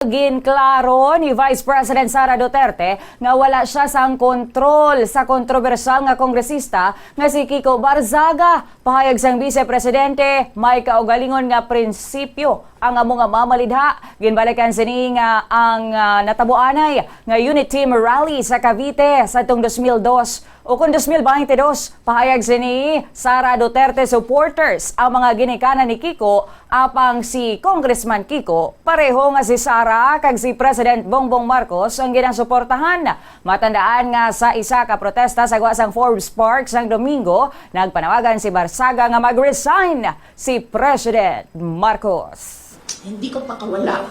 Ginklaro ni Vice President Sara Duterte nga wala siya sang kontrol sa kontrobersyal nga kongresista nga si Kiko Barzaga. Pahayag sang Vice Presidente, may kaugalingon nga prinsipyo ang amo nga mamalidha. Ginbalikan sini nga ang ah, natabuanay nga unit team rally sa Cavite sa tung 2002 o kung 2022. Pahayag sini Sara Duterte supporters ang mga ginikanan ni Kiko apang si Congressman Kiko pareho nga si Sara kag si President Bongbong Marcos ang ginasuportahan. Matandaan nga sa isa ka protesta sa Guasang Forbes Park sang Domingo, nagpanawagan si Barsaga nga mag-resign si President Marcos. Hindi ko pakawala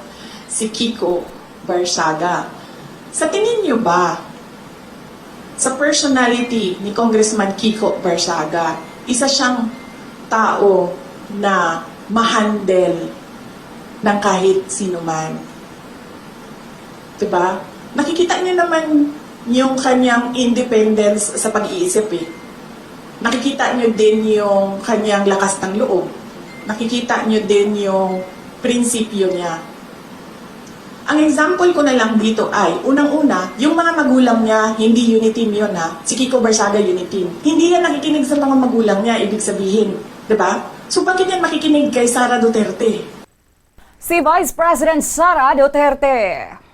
si Kiko Barsaga. Sa tingin niyo ba, sa personality ni Congressman Kiko Barsaga, isa siyang tao na mahandle ng kahit sino man. Diba? Nakikita niyo naman yung kanyang independence sa pag-iisip eh. Nakikita niyo din yung kanyang lakas ng loob. Nakikita niyo din yung prinsipyo niya. Ang example ko na lang dito ay, unang-una, yung mga magulang niya, hindi unity yun ha. Si Kiko Barsaga unity. Hindi yan nakikinig sa mga magulang niya, ibig sabihin. ba? So bakit yan makikinig kay Sara Duterte? Si Vice President Sara Duterte.